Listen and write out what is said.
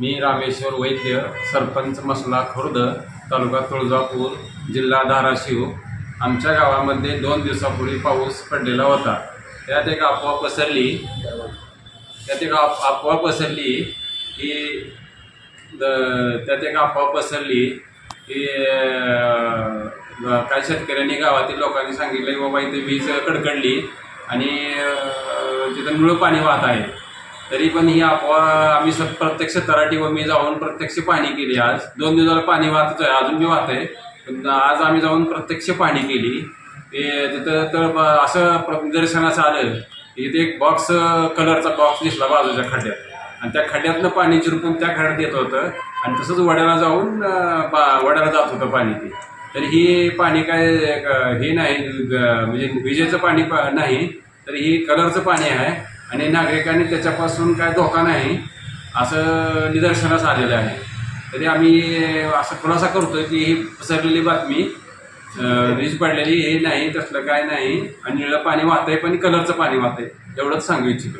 मी रामेश्वर वैद्य सरपंच मसला खुर्द तालुका तुळजापूर जिल्हा धाराशिव. आमच्या गावामध्ये दोन दिवसापूर्वी पाऊस पडलेला होता. त्यात एक अफवा पसरली. त्यात एक अफवा पसरली की द- त्यात एक अफवा पसरली की काही शेतकऱ्यांनी गावातील लोकांनी सांगितलं की बाबा इथे वीज कडकडली आणि तिथं मुळं पाणी वाहत आहे. तरी पण ही अफवा आम्ही स प्रत्यक्ष तराटीवर मी जाऊन प्रत्यक्ष पाहणी केली आज. दोन दिवसाला पाणी वाहतच आहे अजून मी वाहत आहे पण आज आम्ही जाऊन प्रत्यक्ष पाहणी केली. ते तिथं तर ब- असं प्र- निदर्शनास आलं की इथे एक बॉक्स कलरचा बॉक्स दिसला बाजूच्या खड्ड्यात. आणि त्या खड्ड्यातनं पाणी चिरपून त्या खड्ड्यात येत होतं. आणि तसंच वड्याला जाऊन बा पा- वड्याला जात होतं पाणी ते. तर ही पाणी काय हे नाही म्हणजे विजेचं पाणी पा- नाही. तर ही कलरचं पाणी आहे. आणि नागरिकांनी त्याच्यापासून काय धोका नाही असं निदर्शनास आलेलं आहे. तरी आम्ही असं खुलासा करतोय की ही पसरलेली बातमी वीज पडलेली हे नाही तसलं काय नाही आणि निळं पाणी वाहतंय पण कलरचं पाणी वाहतंय एवढंच सांगू इच्छितो.